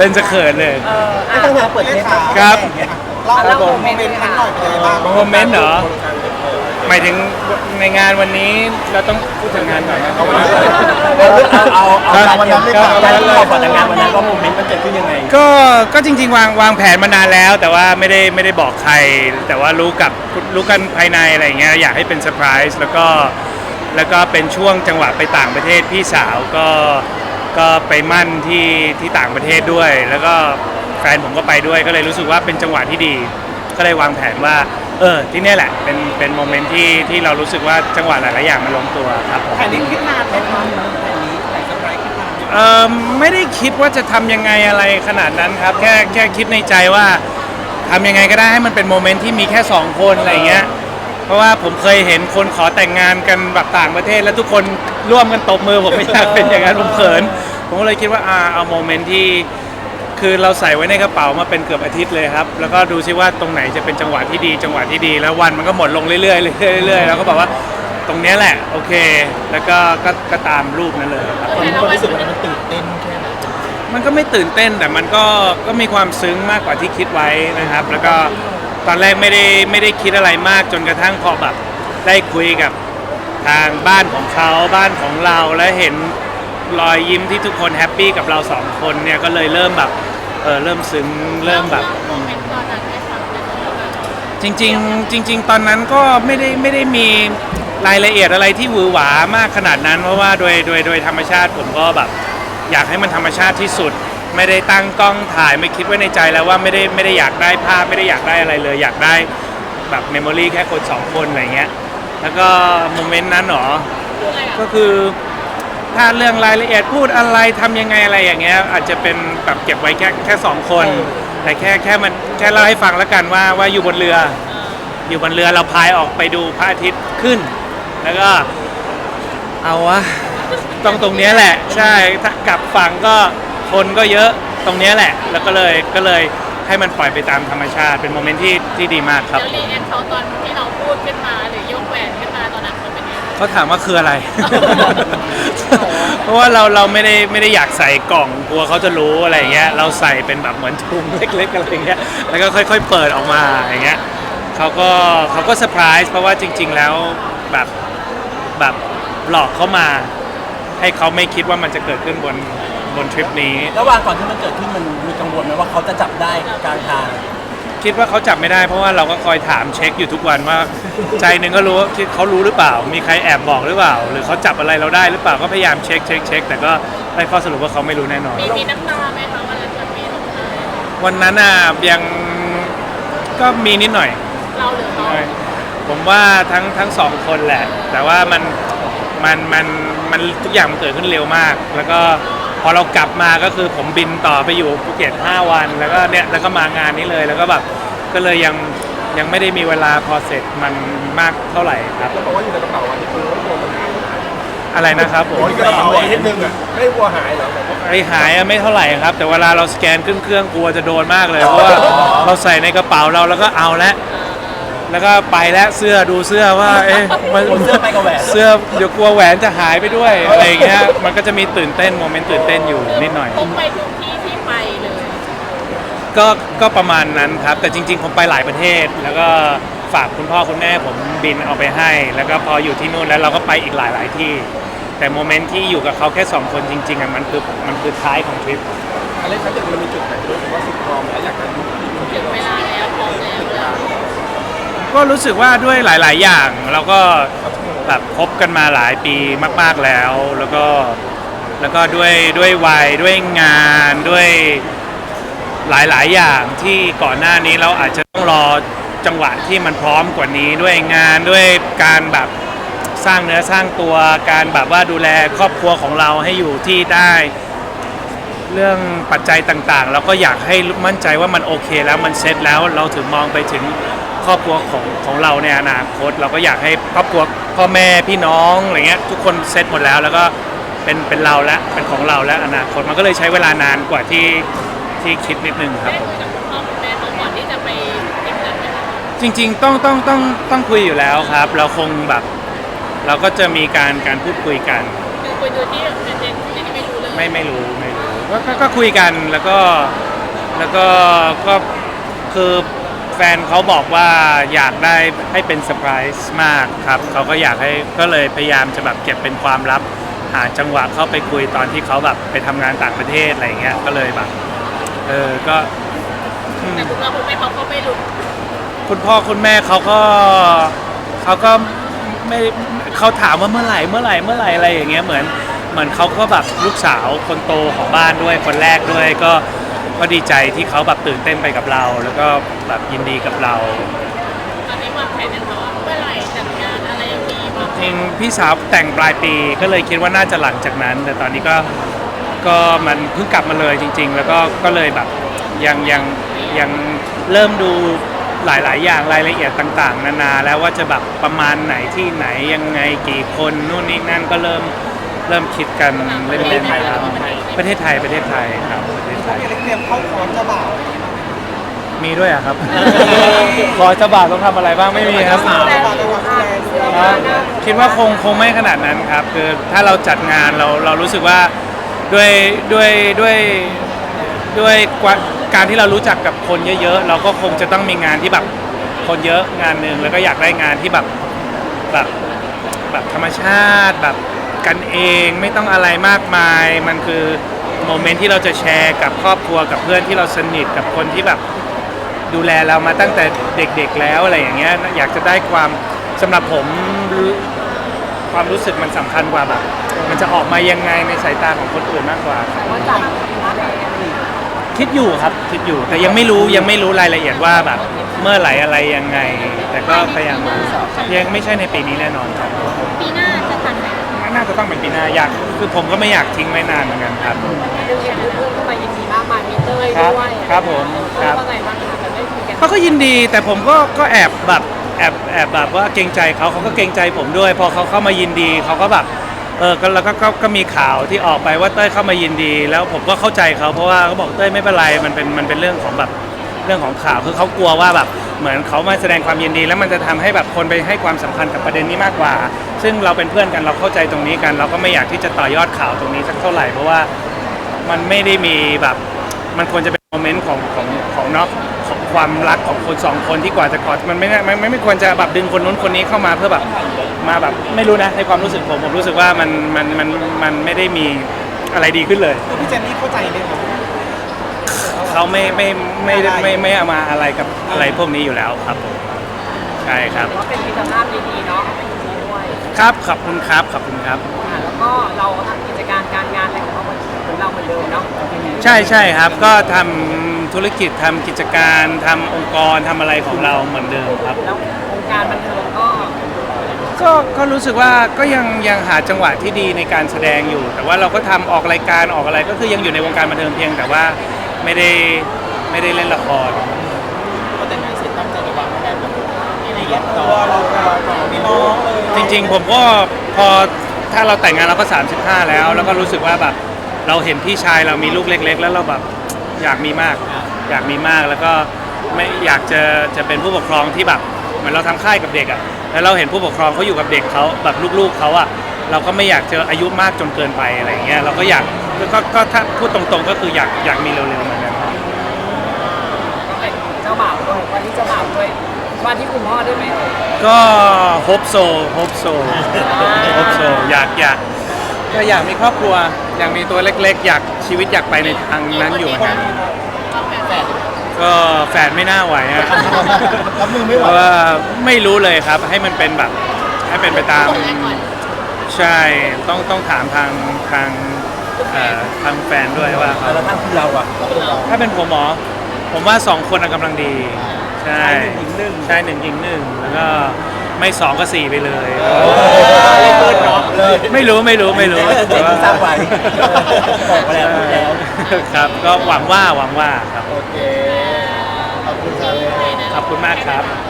เล่นจะเขินเลย ไม่ต้องมาเปิดเทปครับเล่าเล่าโมเมนต์นั้นหน่อยเป็นยังไงบ้างโมเมนต์เหรอ หมายถึงในงานวันนี้เราต้องพูดถึงงานก่อนนะเอาเอาเอาครับวันนั้นเลยครับการที่เราก่อนแต่งงานวันนั้นว่าโมเมนต์มันเกิดขึ้นยังไงก็ก็จริง ๆ วางวางแผนมานานแล้ว แต่ว่าไม่ได้ไม่ได้บอกใคร แต่ว่ารู้กับรู้กันภายในอะไรอย่างเงี้ยอยากให้เป็นเซอร์ไพรส์แล้วก็แล้วก็เป็นช่วงจังหวะไปต่างประเทศพี่สาวก็ ก็ไปมั่นที่ที่ต่างประเทศด้วย แล้วก็แฟนผมก็ไปด้วยก็เลยรู้สึกว่าเป็นจังหวะที่ดี ก็เลยวางแผนว่า เออ ที่เนี่ยแหละเป็นเป็นโมเมนต์ที่ที่เรารู้สึกว่าจังหวะหลายๆอย่างมันลงตัวครับผมแผนนี้คิดนานไหมครับแผนนี้แผนเซอร์ไพรส์คิดนานไหมเออไม่ได้คิดว่าจะทำยังไงอะไรขนาดนั้นครับ แค่แค่คิดในใจว่าทำยังไงก็ได้ให้มันเป็นโมเมนต์ที่มีแค่สองคนอะไรอย่างเงี้ย เพราะว่าผมเคยเห็นคนขอแต่งงานกันแบบต่างประเทศ แล้วทุกคนร่วมกันตบมือผมไม่อยากเป็นอย่างนั้นผมเขิน ผมก็เลยคิดว่าอ่าเอาโมเมนต์ที่คือเราใส่ไว้ในกระเป๋ามาเป็นเกือบอาทิตย์เลยครับ แล้วก็ดูซิว่าตรงไหนจะเป็นจังหวะที่ดี จังหวะที่ดี แล้ววันมันก็หมดลงเรื่อยๆเรื่อยๆเรื่อยๆแล้วก็บอกว่าตรงเนี้ยแหละ โอเค แล้วก็ก็ก็ตามรูปนั้นเลยครับคนคนรู้สึกว่ามันตื่นเต้นแค่ไหนมันก็ไม่ตื่นเต้นแต่มันก็ก็มีความซึ้งมากกว่าที่คิดไว้นะครับ แล้วก็ ตอนแรกไม่ได้ไม่ได้คิดอะไรมากจนกระทั่งพอแบบได้คุยกับทางบ้านของเขาบ้านของเราแล้วเห็นรอยยิ้มที่ทุกคนแฮปปี้กับเราสองคนเนี่ยก็เลยเริ่มแบบเออเริ่มซึ้งเริ่มแบบ โมเมนต์ตอนนั้นให้ฟังได้ไหมจริงๆจริง ๆ ตอนนั้นก็ไม่ได้ไม่ได้มีรายละเอียดอะไรที่หวือหวามากขนาดนั้น เพราะว่าโดยโดยโดยธรรมชาติผมก็แบบ อยากให้มันธรรมชาติที่สุด ไม่ได้ตั้งกล้องถ่ายไม่คิดไว้ในใจแล้วว่าไม่ได้ไม่ได้อยากได้ภาพไม่ได้อยากได้อะไรเลย อยากได้แบบเมมโมรีแค่คนสองคนอะไรเงี้ยแล้วก็โมเมนต์นั้นเหรอคืออะไรอะก็คือถ้าเรื่องรายละเอียดพูดอะไรทำยังไงอะไรอย่างเงี้ยอาจจะเป็นแบบเก็บไว้แค่แค่สองคน แต่แค่แค่มันแค่เล่าให้ฟังแล้วกันว่าว่าอยู่บนเรือ อยู่บนเรือเราพายออกไปดูพระอาทิตย์ขึ้น แล้วก็เอาวะตรงตรงเนี้ยแหละ ใช่ถ้ากลับฝั่งก็ คนก็เยอะตรงเนี้ยแหละ แล้วก็เลยก็เลยให้มันปล่อยไปตามธรรมชาติ เป็นโมเมนต์ที่ที่ดีมากครับแล้วรีแอคเขาตอนที่เราพูดขึ้นมาหรือยกแหวนขึ้นมาตอนนั้นเขาเป็นยังไงเขาถามว่าคืออะไร เพราะว่าเราเราไม่ได้ไม่ได้อยากใส่กล่องกลัวเขาจะรู้อะไรอย่างเงี้ย เราใส่เป็นแบบเหมือนถุงเล็กๆอะไรอย่างเงี้ย แล้วก็ค่อยๆเปิดออกมาอย่างเงี้ยเขาก็เขาก็เซอร์ไพรส์เพราะว่าจริง ๆ แล้วแบบแบบหลอกเขามา ให้เขาไม่คิดว่ามันจะเกิดขึ้นบนบ นทริปนี้ ระหว่างก่อนที่มันเกิดขึ้นมันมีกังวลไหมว่าเขาจะจับได้กลางทางคิดว่าเขาจับไม่ได้เพราะว่าเราก็คอยถามเช็คอยู่ทุกวันว่า ใจหนึ่งก็รู้ว่าคิดเขารู้หรือเปล่า มีใครแอบบอกหรือเปล่า หรือเขาจับอะไรเราได้หรือเปล่าก็พยายามเช็คเช็คเช็คแต่ก็ได้ข้อสรุปว่าเขาไม่รู้แน่นอน มีมีน้ำตาไหมคะวันนั้นมันมีน้ำตาวันนั้นอะยังก็มีนิดหน่อย เราหรือเขาผมว่าทั้งทั้งสองคนแหละ แต่ว่ามันมันมันมันทุกอย่างมันเกิดขึ้นเร็วมาก แล้วก็ พอเรากลับมาก็คือผมบินต่อไปอยู่ภูเก็ต5วัน แล้วก็เนี่ยแล้วก็มางานนี้เลยแล้วก็แบบก็เลยยังยังไม่ได้มีเวลาพอเสร็จมันมากเท่าไหร่ครับแล้วบอกว่าอยู่ในกระเป๋าอันนี้คือว่ากลัวมันหายอะไรนะครับผมโอ้ยกระเป๋าอันนิดนึงอะไม่ได้กลัวหายเหรอบอกว่า ไอหายอะไม่เท่าไหร่ครับ แต่เวลาเราสแกนขึ้นเครื่องกลัวจะโดนมากเลย เพราะว่าเราใส่ในกระเป๋าเราแล้วก็เอาแล้ว แล้วก็ไปแล้วเสื้อดูเสื้อว่าเอ๊ะมันเสื้อไปกับแหวนเสื้อเดี๋ยวกลัวแหวนจะหายไปด้วยอะไรอย่างเงี้ยมันก็จะมีตื่นเต้นโมเมนต์ตื่นเต้นอยู่นิดหน่อยพกไปทุกที่ที่ไปเลยก็ก็ประมาณนั้นครับ แต่จริง ๆ ผมไปหลายประเทศ แล้วก็ฝากคุณพ่อคุณแม่ผมบินเอาไปให้ แล้วก็พออยู่ที่นู่นแล้วเราก็ไปอีกหลายๆที่ แต่โมเมนต์ที่อยู่กับเขาแค่สองคนจริงๆอะมันคือมันคือท้ายของทริป อะไรฉันจะมันมีจุดไหนรู้สึกว่าสุดพร้อมแล้วอยากจะ ถึงเวลาแล้วพร้อมแล้ว ก็รู้สึกว่าด้วยหลาย ๆ อย่างเราก็แบบคบกันมาหลายปีมาก ๆแล้ว แล้วก็แล้วก็ด้วยด้วยวัยด้วยงานด้วยหลาย ๆ อย่างที่ก่อนหน้านี้เราอาจจะต้องรอจังหวะที่มันพร้อมกว่านี้ด้วยงานด้วยการแบบสร้างเนื้อสร้างตัวการแบบว่าดูแลครอบครัวของเราให้อยู่ที่ได้ เรื่องปัจจัยต่างๆ เราก็อยากให้มั่นใจว่ามันโอเคแล้วมันเซ็ตแล้วเราถึงมองไปถึง ครอบครัวของของเราในอนาคต เราก็อยากให้ครอบครัวพ่อแม่พี่น้องอะไรเงี้ยทุกคนเซ็ตหมดแล้ว แล้วก็เป็นเป็นเราแล้วเป็นของเราแล้วอนาคตมันก็เลยใช้เวลานานกว่าที่ที่คิดนิดนึงครับได้ผมคุยกับคุณพ่อคุณแม่เขาก่อนที่จะไปทริปนั้นไหมคะจริงๆ ต้องต้องต้องต้องคุยอยู่แล้วครับ เราคงแบบ เราก็จะมีการการพูดคุยกัน คือคุยโดยที่เป็นเด็กที่ไม่รู้เลยไม่ไม่รู้ไม่รู้ก็ก็ก็คุยกันแล้วก็แล้วก็ก็คือแฟนเขาบอกว่าอยากได้ให้เป็นเซอร์ไพรส์มากครับเขาก็อยากให้ก็เลยพยายามจะแบบเก็บเป็นความลับ หาจังหวะเข้าไปคุยตอนที่เขาแบบไปทำงานต่างประเทศอะไรอย่างเงี้ยก็เลยแบบเออก็ แต่คุณพ่อคุณแม่เขาก็ไม่รู้คุณพ่อคุณแม่เขาก็เขาก็ไม่เขาถามว่าเมื่อไหร่เมื่อไหร่เมื่อไหร่อะไรอย่างเงี้ยเหมือนเหมือนเขาก็แบบลูกสาวคนโตของบ้านด้วยคนแรกด้วย ก็ ก็ดีใจที่เขาแบบตื่นเต้นไปกับเรา แล้วก็แบบยินดีกับเราตอนนี้วางแผนกันว่าเมื่อไหร่จัดงานอะไรยังมีวางแผจรินงพี่สาวแต่งปลายปีก็เลยคิดว่าน่าจะหลังจากนั้น แต่ตอนนี้ก็ก็มันเพิ่งกลับมาเลยจริง ๆ แล้วก็ก็เลยแบบยังยังยังเริ่มดูหลาย ๆ อย่างรายละเอียดต่าง ๆ นานาแล้วว่าจะแบบประมาณไหนที่ไหนยังไงกี่คนนู่นนี่นั่นก็เริ่ม เริ่มคิดกันเล่นๆครับประเทศไทยประเทศไทยครับประเทศไทยเตรียมเข้าคอร์สเจ้าบ่าวมีด้วยเหรอะครับขอเจ้าบ่าวต้องทำอะไรบ้างไม่มีครับเจ้าบ่าวต้องดูแลเสื้อคผ้ารับคิดว่าคงคงไม่ขนาดนั้นครับ คือถ้าเราจัดงานเราเรารู้สึกว่าด้วยด้วยด้วยด้วยกว่าการที่เรารู้จักกับคนเยอะๆ เราก็คงจะต้องมีงานที่แบบคนเยอะงานหนึ่งแล้วก็อยากได้งานที่แบบแบบแบบธรรมชาติแบบ กันเองไม่ต้องอะไรมากมาย มันคือโมเมนต์ที่เราจะแชร์กับครอบครัวกับเพื่อนที่เราสนิทกับคนที่แบบดูแลเรามาตั้งแต่เด็กๆแล้วอะไรอย่างเงี้ยอยากจะได้ความสำหรับผมความรู้สึกมันสำคัญกว่าแบบมันจะออกมายังไงในสายตาของคนอื่นมากกว่าว่าจัดคิดอยู่ครับคิดอยู่แต่ยังไม่รู้ยังไม่รู้รายละเอียดว่าแบบเมื่อไหร่อะไรยังไง แต่ก็พยายามยังไม่ใช่ในปีนี้แน่นอนครับปีหน้าจะทันไหม น่าจะต้องเป็นปีหน้าอยากคือผมก็ไม่อยากทิ้งไว้นานเหมือนกันครับ ดึงเห็นเพื่อนๆเข้ามายินดีมากมายมีเต้ยครับด้วยครับผมครับ ว่าไงบ้างคะแต่ไม่คุยกันเขาก็ยินดีแต่ผมก็ก็แอบแบบแอบแอบแบบว่าเกรงใจเขาเขาก็เกรงใจผมด้วย พอเขาเข้ามายินดีเขาก็แบบเออก็แล้วก็ก็ก็มีข่าวที่ออกไปว่าเต้ยเข้ามายินดี แล้วผมก็เข้าใจเขาเพราะว่าเขาบอกเต้ยไม่เป็นไรมันเป็นมันเป็นเรื่องของแบบ เรื่องของข่าวคือเขากลัวว่าแบบเหมือนเขามาแสดงความยินดี แล้วมันจะทำให้แบบคนไปให้ความสำคัญกับประเด็นนี้มากกว่า ซึ่งเราเป็นเพื่อนกันเราเข้าใจตรงนี้กัน เราก็ไม่อยากที่จะต่อยอดข่าวตรงนี้สักเท่าไหร่เพราะว่ามันไม่ได้มีแบบมันควรจะเป็นโมเมนต์ของของของเนาะของความรักของคนสองคนที่กว่าจะกอดมันไม่น่าไม่ไม่ไม่ควรจะแบบดึงคนนู้นคนนี้เข้ามาเพื่อแบบมาแบบไม่รู้นะในความรู้สึกผมผมรู้สึกว่ามันมันมันมันไม่ได้มีอะไรดีขึ้นเลยพี่เจนนี่เข้าใจไหมครับ เขาไม่ไม่ไม่ไม่ไม่ไม่เอามาอะไรกับอะไรพวกนี้อยู่แล้วครับผมใช่ครับว่าเป็นมิตรภาพดีๆเนาะเป็นอย่างนี้ด้วยครับขอบคุณครับขอบคุณครับ อ่าแล้วก็เราทำกิจการการงานอะไรของเราของเราเหมือนเดิมเนาะใช่ใช่ครับก็ทำธุรกิจทำกิจการทำองค์กรทำอะไรของเราเหมือนเดิมครับ แล้ววงการบันเทิงก็ก็ก็รู้สึกว่าก็ยังยังหาจังหวะที่ดีในการแสดงอยู่ แต่ว่าเราก็ทำออกรายการออกอะไรก็คือยังอยู่ในวงการบันเทิงเพียง แต่ว่า ไม่ได้ไม่ได้เล่นละคร ก็แต่งงานเสร็จตั้งใจจะวางแผนแบบมีครอบครัวเราเรามีน้องเลยจริงๆ ผมก็พอถ้าเราแต่งงานเราก็ 35 แล้ว แล้วก็รู้สึกว่าแบบเราเห็นพี่ชายเรามีลูกเล็ก ๆ แล้วเราแบบอยากมีมาก อยากมีมากแล้วก็ไม่อยากจะจะเป็นผู้ปกครองที่แบบเหมือนเราทำค่ายกับเด็กอะ่ะแล้วเราเห็นผู้ปกครองเขาอยู่กับเด็กเขาแบบลูกๆเขาอะ่ะเราก็ไม่อยากเจออายุมากจนเกินไปอะไรอย่างเงี้ยเราก็อยากก็ก็ถ้าพูดตรงๆก็คืออยากอยากมีเร็วๆเหมือนกัน ก็เป็นเจ้าบ่าวด้วยวันที่เจ้าบ่าวด้วย วันที่คุณพ่อด้วยไหมก็โฮปโซโฮปโซโฮปโซอยากอยากก็อยากมีครอบครัว อยากมีตัวเล็กๆ อยากชีวิตอยากไปในทางนั้นอยู่เหมือนกันวางแผนแบบก็แฟนไม่น่าไหวฮะรับมือไม่เพไหวราะว่าไม่รู้เลยครับ ให้มันเป็นแบบ ให้เป็นไปตามคนแรกก่อนใช่ต้องต้องถามทางทางเอ่อทางแฟนด้วยว่าเขา แล้วท่านคือเราอะถ้าเป็นผมหมอ ผมว่าสองคนน่ะกำลังดี ใช่ชายหนึ่งหญิงหนึ่ง ใช่หนึ่งหญิงหนึ่งแล้วก็ไม่สองก็สี่ไปเลย เล่นเบิร์ดเนาะเลยไม่รู้ไม่รู้ไม่รู้เจนที่สร้างไว้บอกไปแล้วพูดแล้ว ครับ ก็หวังว่าหวังว่าครับ โอเค ขอบคุณครับ ขอบคุณมากครับโอ